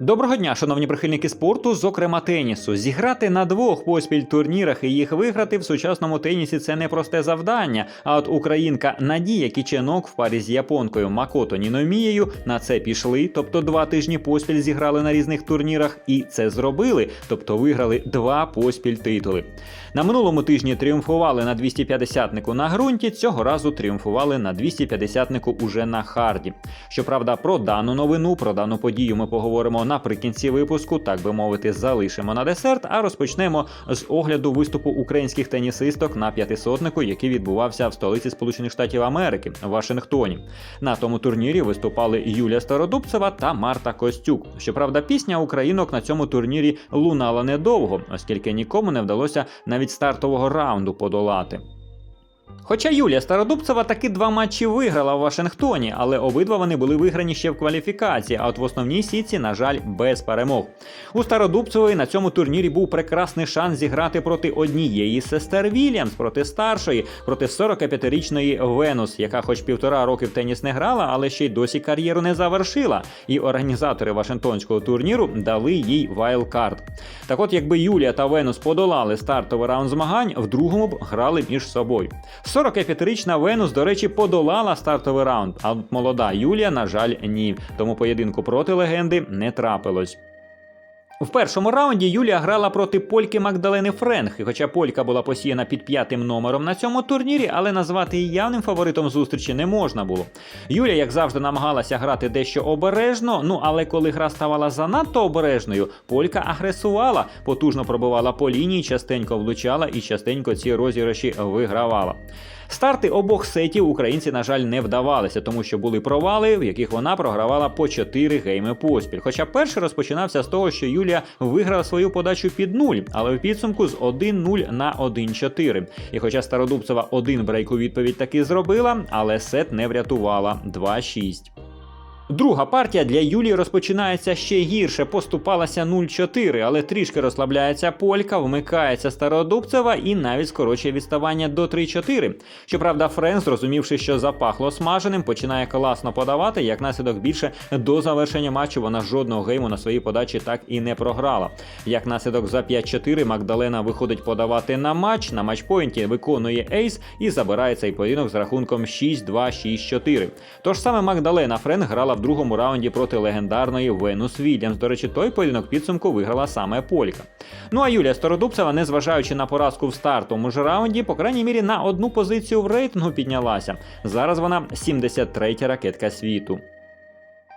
Доброго дня, шановні прихильники спорту, зокрема тенісу. Зіграти на двох поспіль турнірах і їх виграти в сучасному тенісі це не просте завдання. А от українка Надія Кіченок в парі з японкою Макото Ніномією на це пішли, тобто два тижні поспіль зіграли на різних турнірах, і це зробили, тобто виграли два поспіль титули. На минулому тижні тріумфували на 250-нику на ґрунті. Цього разу тріумфували на 250-нику уже на харді. Щоправда, про дану новину, про дану подію ми поговоримо наприкінці випуску, так би мовити, залишимо на десерт, а розпочнемо з огляду виступу українських тенісисток на п'ятисотнику, який відбувався в столиці Сполучених Штатів Америки Вашингтоні. На тому турнірі виступали Юлія Стародубцева та Марта Костюк. Щоправда, пісня українок на цьому турнірі лунала недовго, оскільки нікому не вдалося навіть стартового раунду подолати. Хоча Юлія Стародубцева таки два матчі виграла в Вашингтоні, але обидва вони були виграні ще в кваліфікації, а от в основній сітці, на жаль, без перемог. У Стародубцевої на цьому турнірі був прекрасний шанс зіграти проти однієї з сестер Вільямс, проти старшої, проти 45-річної Венус, яка хоч півтора роки в теніс не грала, але ще й досі кар'єру не завершила. І організатори Вашингтонського турніру дали їй вайлдкарт. Так от, якби Юлія та Венус подолали стартовий раунд змагань, в другому б грали між собою. 45-річна Венус, до речі, подолала стартовий раунд, а молода Юлія, на жаль, ні. Тому поєдинку проти легенди не трапилось. В першому раунді Юлія грала проти польки Магдалени Френг, і хоча полька була посіяна під п'ятим номером на цьому турнірі, але назвати її явним фаворитом зустрічі не можна було. Юлія, як завжди, намагалася грати дещо обережно. Ну але коли гра ставала занадто обережною, полька агресувала, потужно пробивала по лінії, частенько влучала і частенько ці розіграші вигравала. Старти обох сетів українці, на жаль, не вдавалися, тому що були провали, в яких вона програвала по 4 гейми поспіль. Хоча перший розпочинався з того, що Юлія виграла свою подачу під 0, але в підсумку з 1-0 на 1-4. І хоча Стародубцева один брейк у відповідь таки зробила, але сет не врятувала 2-6. Друга партія для Юлії розпочинається ще гірше, поступалася 0-4, але трішки розслабляється полька, вмикається Стародубцева і навіть скорочує відставання до 3-4. Щоправда, Френ, зрозумівши, що запахло смаженим, починає класно подавати. Як наслідок більше до завершення матчу вона жодного гейму на своїй подачі так і не програла. Як наслідок за 5-4 Магдалена виходить подавати на матч. На матчпоінті виконує ейс і забирає цей поєдинок з рахунком 6-2-6-4. Тож саме Магдалена Френ грала в другому раунді проти легендарної Венус Вільямс. До речі, той поєдинок підсумку виграла саме Полька. Ну а Юлія Стародубцева, незважаючи на поразку в стартовому ж раунді, по крайній мірі на одну позицію в рейтингу піднялася. Зараз вона 73-я ракетка світу.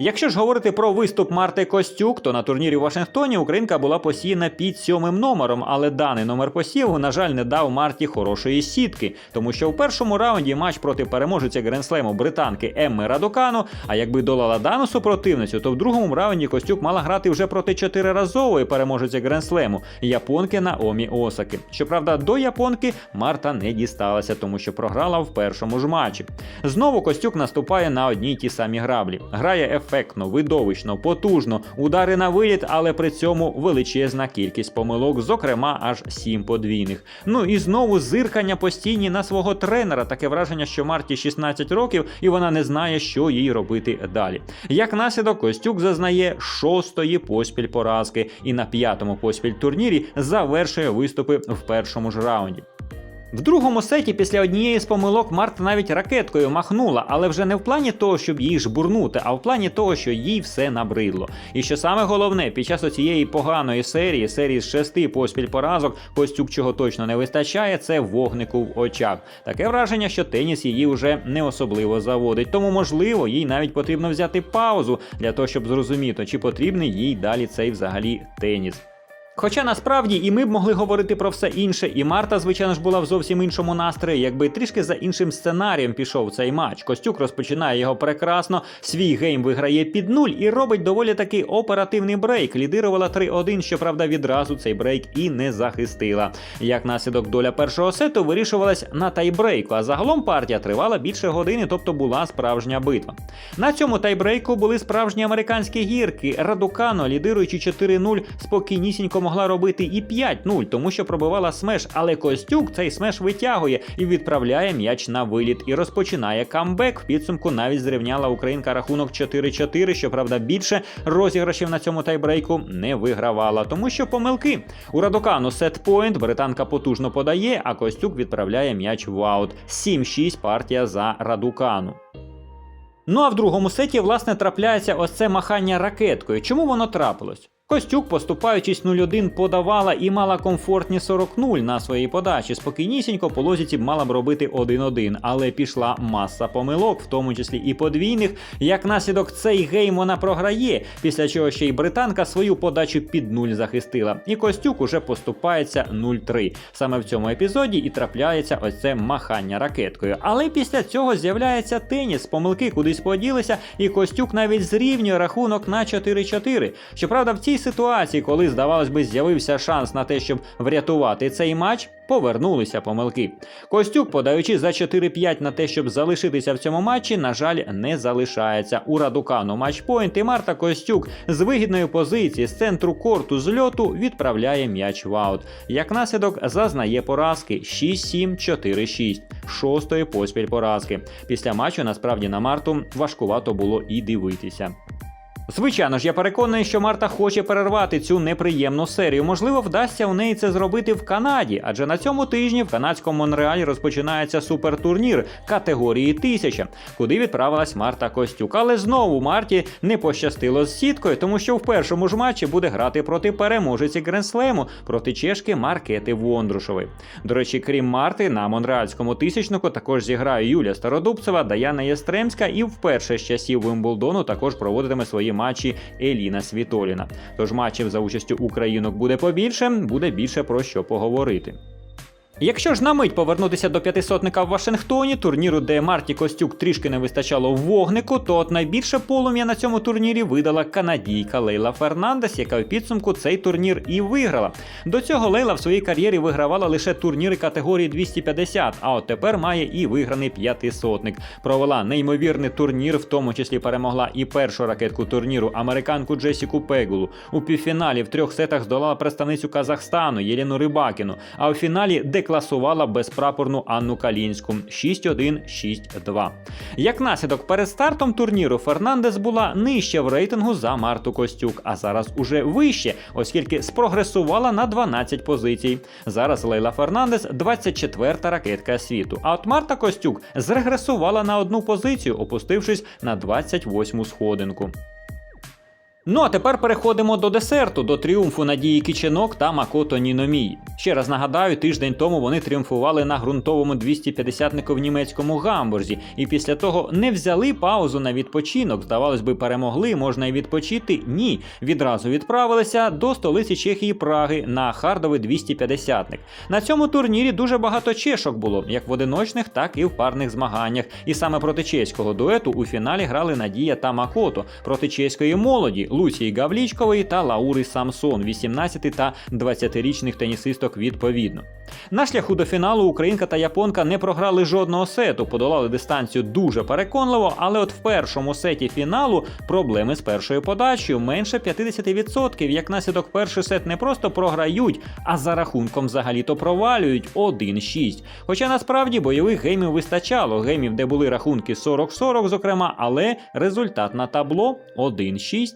Якщо ж говорити про виступ Марти Костюк, то на турнірі у Вашингтоні Українка була посіяна під сьомим номером, але даний номер посіву, на жаль, не дав Марті хорошої сітки, тому що в першому раунді матч проти переможиці Гренслему британки Емми Радокану. А якби долала дану супротивницю, то в другому раунді Костюк мала грати вже проти чотириразової переможиці Гренслему японки Наомі Осаки. Щоправда, до японки Марта не дісталася, тому що програла в першому ж матчі. Знову Костюк наступає на одні й ті самі граблі. Грає ефектно, видовищно, потужно, удари на виліт, але при цьому величезна кількість помилок, зокрема аж сім подвійних. Ну і знову зиркання постійні на свого тренера. Таке враження, що Марті 16 років, і вона не знає, що їй робити далі. Як наслідок, Костюк зазнає шостої поспіль поразки і на п'ятому поспіль турнірі завершує виступи в першому ж раунді. В другому сеті після однієї з помилок Марта навіть ракеткою махнула, але вже не в плані того, щоб її жбурнути, а в плані того, що їй все набридло. І що саме головне, під час оцієї поганої серії, серії з шести поспіль поразок, Костюк чого точно не вистачає, це вогнику в очах. Таке враження, що теніс її вже не особливо заводить. Тому, можливо, їй навіть потрібно взяти паузу для того, щоб зрозуміти, чи потрібний їй далі цей взагалі теніс. Хоча насправді і ми б могли говорити про все інше, і Марта, звичайно ж, була в зовсім іншому настрої, якби трішки за іншим сценарієм пішов цей матч. Костюк розпочинає його прекрасно, свій гейм виграє під нуль і робить доволі таки оперативний брейк. Лідирувала 3-1, щоправда, відразу цей брейк і не захистила. Як наслідок доля першого сету вирішувалась на тайбрейку, а загалом партія тривала більше години, тобто була справжня битва. На цьому тайбрейку були справжні американські гірки. Радукано, лідируючи 4-0, спокійнісінько могла робити і 5-0, тому що пробивала смеш, але Костюк цей смеш витягує і відправляє м'яч на виліт і розпочинає камбек. В підсумку навіть зрівняла українка рахунок 4-4, щоправда, більше розіграшів на цьому тайбрейку не вигравала, тому що помилки. У Радокану сетпоінт, британка потужно подає, а Костюк відправляє м'яч в аут. 7-6 партія за Радукану. Ну а в другому сеті, власне, трапляється ось це махання ракеткою. Чому воно трапилось? Костюк, поступаючись 0-1, подавала і мала комфортні 40-0 на своїй подачі. Спокійнісінько по лозіці мала б робити 1-1, але пішла маса помилок, в тому числі і подвійних. Як наслідок цей гейм вона програє, після чого ще й британка свою подачу під нуль захистила. І Костюк уже поступається 0-3. Саме в цьому епізоді і трапляється ось це махання ракеткою. Але після цього з'являється теніс, помилки кудись поділися, і Костюк навіть зрівнює рахунок на 4-4. Щоправда, в цій ситуації, коли, здавалось би, з'явився шанс на те, щоб врятувати цей матч, повернулися помилки. Костюк, подаючи за 4-5 на те, щоб залишитися в цьому матчі, на жаль, не залишається. У Радукану матчпойнт і Марта Костюк з вигідної позиції з центру корту зльоту відправляє м'яч в аут. Як наслідок зазнає поразки 6-7, 4-6, шостої поспіль поразки. Після матчу насправді на Марту важкувато було і дивитися. Звичайно ж, я переконаний, що Марта хоче перервати цю неприємну серію. Можливо, вдасться у неї це зробити в Канаді, адже на цьому тижні в канадському Монреалі розпочинається супертурнір категорії 1000, куди відправилась Марта Костюк. Але знову Марті не пощастило з сіткою, тому що в першому ж матчі буде грати проти переможиці Гренслему, проти чешки Маркети Вондрушової. До речі, крім Марти, на монреальському тисячнику також зіграє Юля Стародубцева, Даяна Єстремська і вперше з часів Вимблдону також проводитиме свої матчі Еліна Світоліна. Тож матчів за участю українок буде побільше, буде більше про що поговорити. Якщо ж на мить повернутися до п'ятисотника в Вашингтоні, турніру, де Марті Костюк трішки не вистачало вогнику, то от найбільше полум'я на цьому турнірі видала канадійка Лейла Фернандес, яка в підсумку цей турнір і виграла. До цього Лейла в своїй кар'єрі вигравала лише турніри категорії 250, а от тепер має і виграний п'ятисотник. Провела неймовірний турнір, в тому числі перемогла і першу ракетку турніру американку Джесіку Пегулу. У півфіналі в трьох сетах здолала представницю Казахстану Єлену Рибакіну. А у фіналі декласувала безпрапорну Анну Калінську 6-1, 6-2. Як наслідок перед стартом турніру Фернандес була нижче в рейтингу за Марту Костюк, а зараз уже вище, оскільки спрогресувала на 12 позицій. Зараз Лейла Фернандес 24-та ракетка світу. А от Марта Костюк зрегресувала на одну позицію, опустившись на 28-му сходинку. Ну а тепер переходимо до десерту, до тріумфу Надії Кіченок та Макото Ніномії. Ще раз нагадаю, тиждень тому вони тріумфували на ґрунтовому 250-нику в німецькому гамбурзі, і після того не взяли паузу на відпочинок. Здавалось би, перемогли, можна і відпочити. Ні, відразу відправилися до столиці Чехії Праги на хардовий 250-ник. На цьому турнірі дуже багато чешок було, як в одиночних, так і в парних змаганнях. І саме проти чеського дуету у фіналі грали Надія та Макото проти чеської молоді. Лусії Гавлічкової та Лаури Самсон, 18 та 20-річних тенісисток відповідно. На шляху до фіналу українка та японка не програли жодного сету, подолали дистанцію дуже переконливо, але от в першому сеті фіналу проблеми з першою подачею менше 50%. Як наслідок перший сет не просто програють, а за рахунком взагалі-то провалюють 1-6. Хоча насправді бойових геймів вистачало, геймів, де були рахунки 40-40, зокрема, але результат на табло 1-6.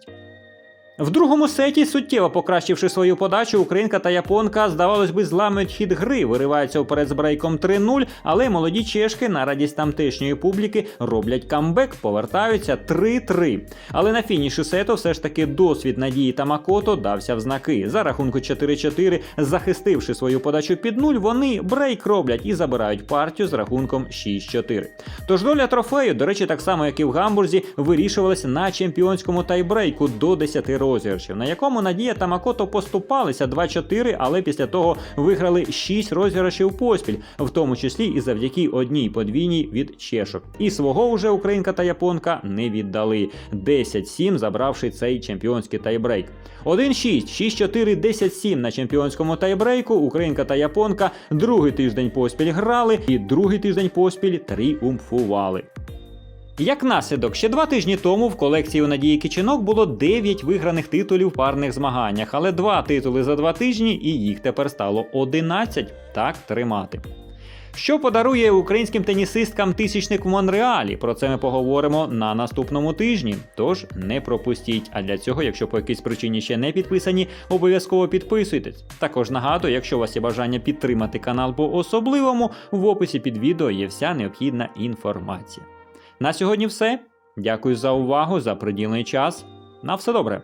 В другому сеті, суттєво покращивши свою подачу, українка та японка, здавалось би, зламують хід гри, вириваються вперед з брейком 3-0, але молоді чешки на радість тамтешньої публіки роблять камбек, повертаються 3-3. Але на фініші сету все ж таки досвід Надії та Макото дався в знаки. За рахунку 4-4, захистивши свою подачу під нуль, вони брейк роблять і забирають партію з рахунком 6-4. Тож доля трофею, до речі, так само як і в Гамбурзі, вирішувалася на чемпіонському тайбрейку до 10 розіграшів, на якому Надія та Макото поступалися 2-4, але після того виграли 6 розіграшів поспіль, в тому числі і завдяки одній подвійній від чешок. І свого вже українка та японка не віддали. 10-7, забравши цей чемпіонський тайбрейк. 1-6, 6-4, 10-7 на чемпіонському тайбрейку. Українка та японка другий тиждень поспіль грали, і другий тиждень поспіль тріумфували. Як наслідок, ще два тижні тому в колекції у Надії Кичинок було 9 виграних титулів в парних змаганнях, але два титули за два тижні, і їх тепер стало 11. Так тримати. Що подарує українським тенісисткам тисячник в Монреалі? Про це ми поговоримо на наступному тижні. Тож не пропустіть. А для цього, якщо по якійсь причині ще не підписані, обов'язково підписуйтесь. Також нагадую, якщо у вас є бажання підтримати канал по особливому, в описі під відео є вся необхідна інформація. На сьогодні все. Дякую за увагу, за приділений час. На все добре.